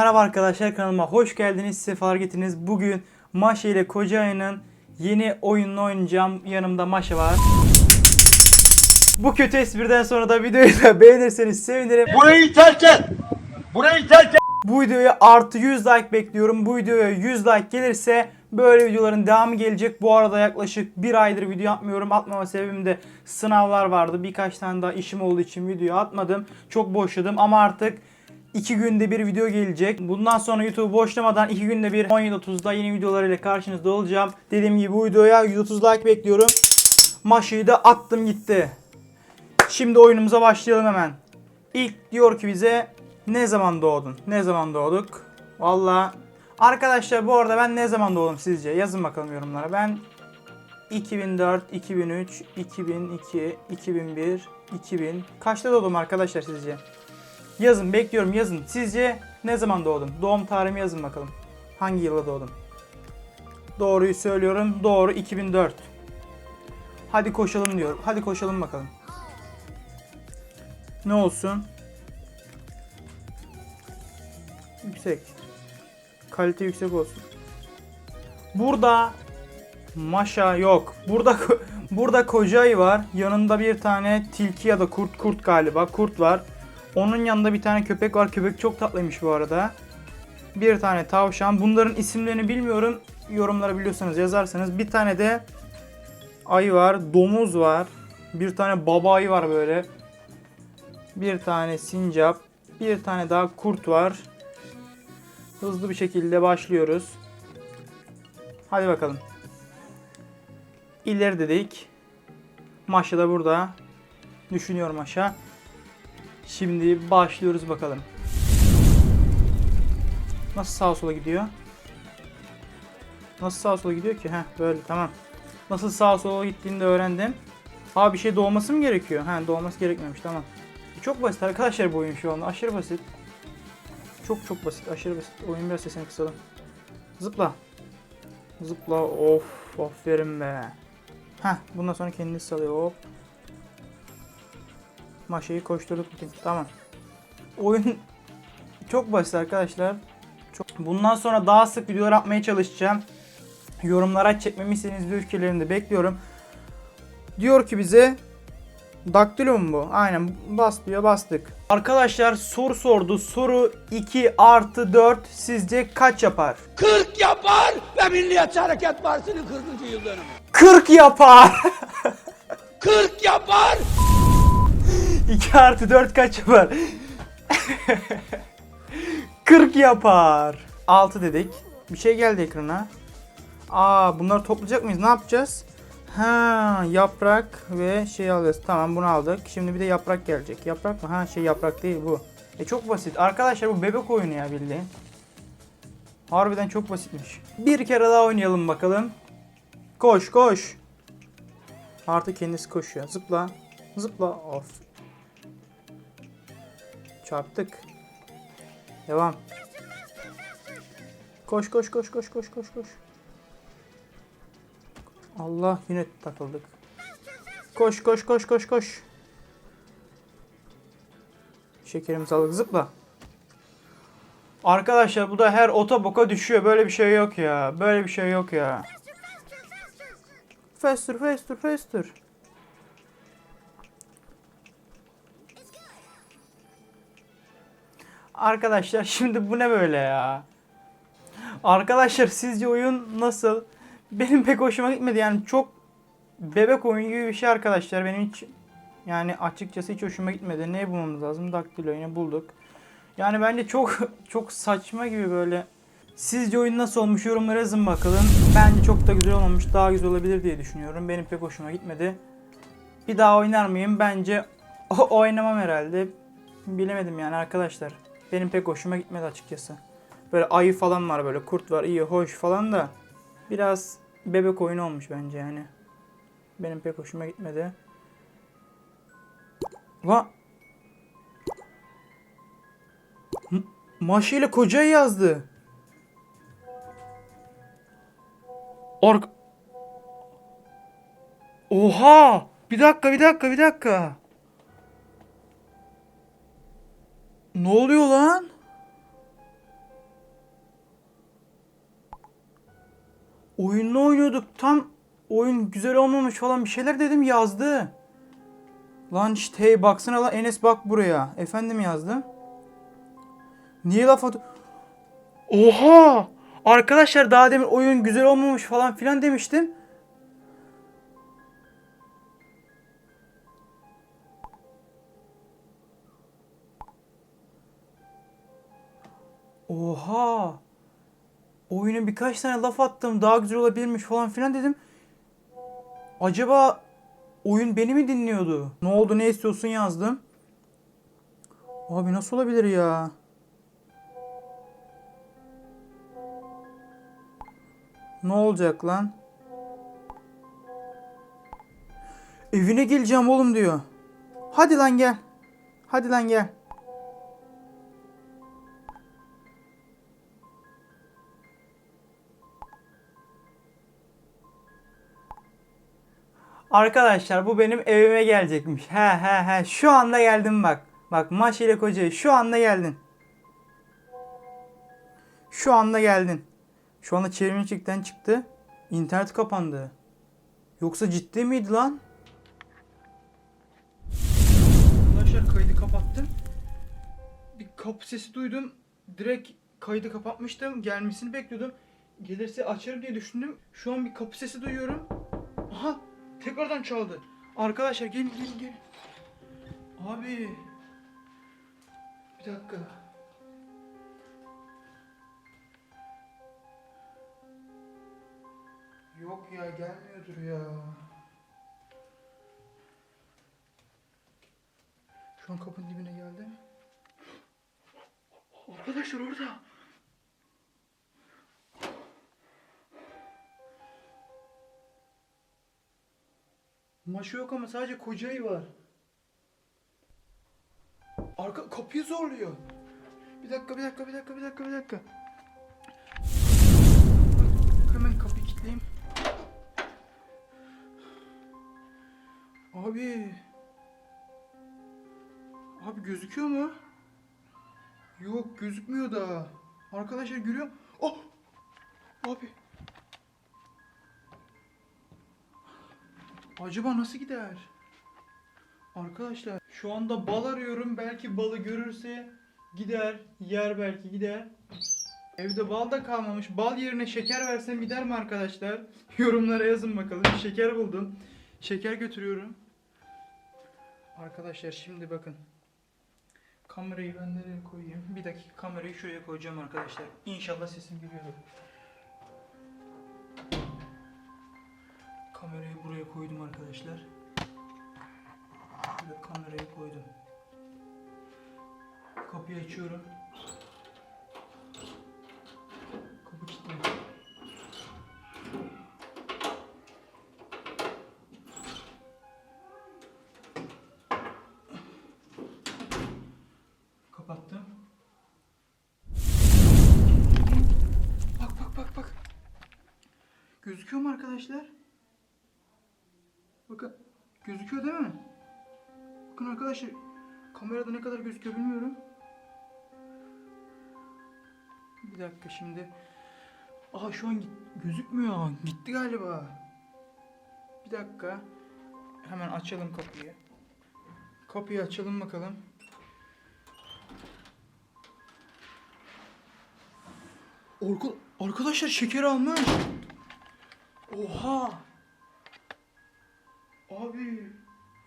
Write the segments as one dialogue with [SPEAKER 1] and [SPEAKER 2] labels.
[SPEAKER 1] Merhaba arkadaşlar kanalıma hoş geldiniz, sefalar getirdiniz. Bugün Maşa ile Kocaya'nın yeni oyununu oynayacağım. Yanımda Maşa var. Bu kötü espriden sonra da videoyu da beğenirseniz sevinirim.
[SPEAKER 2] Burayı terk et. Burayı terk et.
[SPEAKER 1] Bu videoya artı 100 like bekliyorum. Bu videoya 100 like gelirse böyle videoların devamı gelecek. Bu arada yaklaşık bir aydır video atmıyorum. Atmama sebebim de sınavlar vardı. Birkaç tane daha işim olduğu için video atmadım. Çok boşladım ama artık 2 günde bir video gelecek. Bundan sonra YouTube boşlamadan 2 günde bir 17.30'da yeni videolarıyla karşınızda olacağım. Dediğim gibi bu videoya 130 like bekliyorum. Maşayı da attım gitti. Şimdi oyunumuza başlayalım hemen. İlk diyor ki bize ne zaman doğdun? Ne zaman doğduk? Valla arkadaşlar bu arada ben ne zaman doğdum sizce? Yazın bakalım yorumlara. Ben 2004, 2003, 2002, 2001, 2000 kaçta doğdum arkadaşlar sizce? Yazın bekliyorum yazın. Sizce ne zaman doğdum? Doğum tarihimi yazın bakalım. Hangi yılda doğdum? Doğruyu söylüyorum. Doğru 2004. Hadi koşalım diyorum. Hadi koşalım bakalım. Ne olsun? Yüksek. Kalite yüksek olsun. Burada Maşa yok. Burada burada Kocay var. Yanında bir tane tilki ya da kurt kurt galiba. Kurt var. Onun yanında bir tane köpek var. Köpek çok tatlıymış bu arada. Bir tane tavşan. Bunların isimlerini bilmiyorum. Yorumlara biliyorsanız yazarsanız. Bir tane de ayı var. Domuz var. Bir tane baba ayı var böyle. Bir tane sincap. Bir tane daha kurt var. Hızlı bir şekilde başlıyoruz. Hadi bakalım. İleri dedik. Maşa da burada. Düşünüyorum Maşa. Şimdi başlıyoruz bakalım. Nasıl sağa sola gidiyor? Nasıl sağa sola gidiyor ki? Heh böyle tamam. Nasıl sağa sola gittiğini de öğrendim. Ha bir şey doğması mı gerekiyor? Ha doğması gerekmemiş tamam. Çok basit arkadaşlar bu oyun şu anda. Aşırı basit. Çok çok basit. Aşırı basit. Oyun biraz sesini kısalım. Zıpla. Zıpla. Of. Aferin be. Heh. Bundan sonra kendini salıyor. Hop. Maşayı koşturduk bütün. Tamam. Oyun çok basit arkadaşlar. Çok... Bundan sonra daha sık videolar atmaya çalışacağım. Yorumlara çekmemi istediğiniz fikirlerini de bekliyorum. Diyor ki bize Daktilo mu bu? Aynen bas diyor bastık. Arkadaşlar soru sordu. Soru 2 artı 4 sizce kaç yapar?
[SPEAKER 2] 40 yapar ve Milliyetçi Hareket Partisi'nin 40. yıl dönümü.
[SPEAKER 1] 40 yapar.
[SPEAKER 2] 40 yapar.
[SPEAKER 1] 2 artı 4 kaç yapar? 40 yapar. 6 dedik. Bir şey geldi ekrana. Aa bunları toplayacak mıyız? Ne yapacağız? Ha yaprak ve şey alacağız. Tamam bunu aldık. Şimdi bir de yaprak gelecek. Yaprak mı? Ha şey yaprak değil bu. E çok basit. Arkadaşlar bu bebek oyunu ya bildiğin. Harbiden çok basitmiş. Bir kere daha oynayalım bakalım. Koş koş. Artık kendisi koşuyor. Zıpla. Zıpla. Of. Çarptık. Devam. Koş koş koş koş koş koş koş. Allah yine takıldık. Koş koş koş koş koş. Şekerimizi aldık zıpla. Arkadaşlar bu da her otoboka düşüyor. Böyle bir şey yok ya. Böyle bir şey yok ya. Faster faster faster. Arkadaşlar şimdi bu ne böyle ya? Arkadaşlar sizce oyun nasıl? Benim pek hoşuma gitmedi yani çok bebek oyunu gibi bir şey arkadaşlar. Benim hiç yani açıkçası hiç hoşuma gitmedi. Ne bulmamız lazım? Daktilo yine bulduk. Yani bence çok çok saçma gibi böyle. Sizce oyun nasıl olmuş yorumlara yazın bakalım. Bence çok da güzel olmamış. Daha güzel olabilir diye düşünüyorum. Benim pek hoşuma gitmedi. Bir daha oynar mıyım? Bence oynamam herhalde. Bilemedim yani arkadaşlar. Benim pek hoşuma gitmedi açıkçası. Böyle ayı falan var böyle kurt var iyi hoş falan da biraz bebek oyunu olmuş bence yani. Benim pek hoşuma gitmedi. Va M- ile kocayı yazdı. Ork Oha! Bir dakika, bir dakika, bir dakika. Ne oluyor lan? Oyunla oynuyorduk. Tam oyun güzel olmamış falan bir şeyler dedim yazdı. Lan işte hey baksana lan Enes bak buraya. Efendim yazdı. Niye laf at... Oha! Arkadaşlar daha demin oyun güzel olmamış falan filan demiştim. Oha! Oyuna birkaç tane laf attım daha güzel olabilirmiş falan filan dedim. Acaba oyun beni mi dinliyordu? Ne oldu ne istiyorsun yazdım. Abi nasıl olabilir ya? Ne olacak lan? Evine geleceğim oğlum diyor. Hadi lan gel. Hadi lan gel. Arkadaşlar bu benim evime gelecekmiş. He he he şu anda geldim bak. Bak Maş ile Koca'yı şu anda geldin. Şu anda geldin. Şu anda çevirmecilikten çıktı. İnternet kapandı. Yoksa ciddi miydi lan? Arkadaşlar kaydı kapattım. Bir kapı sesi duydum. Direkt kaydı kapatmıştım. Gelmesini bekliyordum. Gelirse açarım diye düşündüm. Şu an bir kapı sesi duyuyorum. Aha tekrardan çaldı. Arkadaşlar gelin gelin gelin. Abi. Bir dakika. Yok ya gelmiyordur ya. Şu an kapının dibine geldim. Arkadaşlar orada. Maşı yok ama sadece kocayı var. Arka kapıyı zorluyor. Bir dakika, bir dakika, bir dakika, bir dakika, bir dakika. Hemen kapıyı kilitleyeyim. Abi. Abi gözüküyor mu? Yok gözükmüyor da. Arkadaşlar görüyor. Oh! Abi. Acaba nasıl gider? Arkadaşlar şu anda bal arıyorum. Belki balı görürse gider. Yer belki gider. Evde bal da kalmamış. Bal yerine şeker versem gider mi arkadaşlar? Yorumlara yazın bakalım. Şeker buldum. Şeker götürüyorum. Arkadaşlar şimdi bakın. Kamerayı ben nereye koyayım? Bir dakika kamerayı şuraya koyacağım arkadaşlar. İnşallah sesim geliyor. Buraya koydum arkadaşlar. Şöyle kamerayı koydum. Kapıyı açıyorum. Kapı kilitli. Kapattım. Bak bak bak bak. Gözüküyor mu arkadaşlar? Gözüküyor değil mi? Bakın arkadaşlar kamerada ne kadar gözüküyor bilmiyorum. Bir dakika şimdi. Aa şu an gözükmüyor. Gitti galiba. Bir dakika. Hemen açalım kapıyı. Kapıyı açalım bakalım. Orku, arkadaşlar şeker almış. Oha. Abi.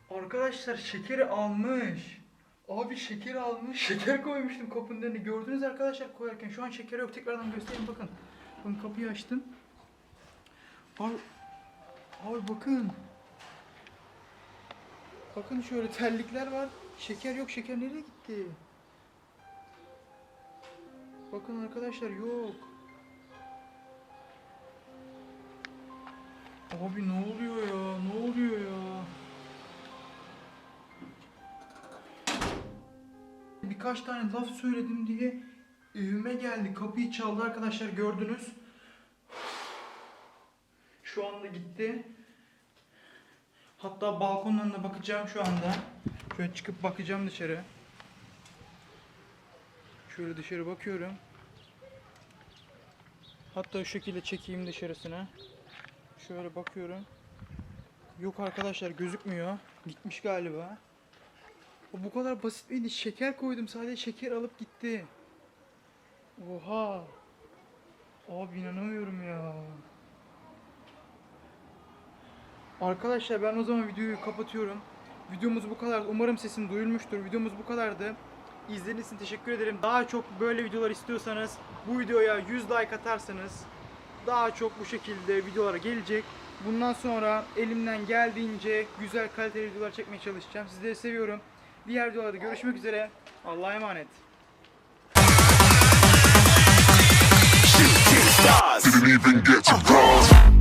[SPEAKER 1] Arkadaşlar şekeri almış. Abi şeker almış. Şeker koymuştum kapının önüne. Gördünüz arkadaşlar koyarken. Şu an şeker yok. Tekrardan göstereyim bakın. Bakın kapıyı açtım. Abi, abi bakın. Bakın şöyle terlikler var. Şeker yok. Şeker nereye gitti? Bakın arkadaşlar yok. Abi ne oluyor ya? Ne oluyor ya? Birkaç tane laf söyledim diye evime geldi. Kapıyı çaldı arkadaşlar gördünüz. Şu anda gitti. Hatta balkondan da bakacağım şu anda. Şöyle çıkıp bakacağım dışarı. Şöyle dışarı bakıyorum. Hatta şu şekilde çekeyim dışarısına. Şöyle bakıyorum. Yok arkadaşlar gözükmüyor. Gitmiş galiba. Bu kadar basit miydi? Şeker koydum sadece şeker alıp gitti. Oha. Abi inanamıyorum ya. Arkadaşlar ben o zaman videoyu kapatıyorum. Videomuz bu kadar. Umarım sesim duyulmuştur. Videomuz bu kadardı. İzlediğiniz için teşekkür ederim. Daha çok böyle videolar istiyorsanız bu videoya 100 like atarsanız daha çok bu şekilde videolara gelecek. Bundan sonra elimden geldiğince güzel kaliteli videolar çekmeye çalışacağım. Sizleri seviyorum. Diğer videolarda görüşmek üzere. Allah'a emanet.
[SPEAKER 3] Didn't even get to cross.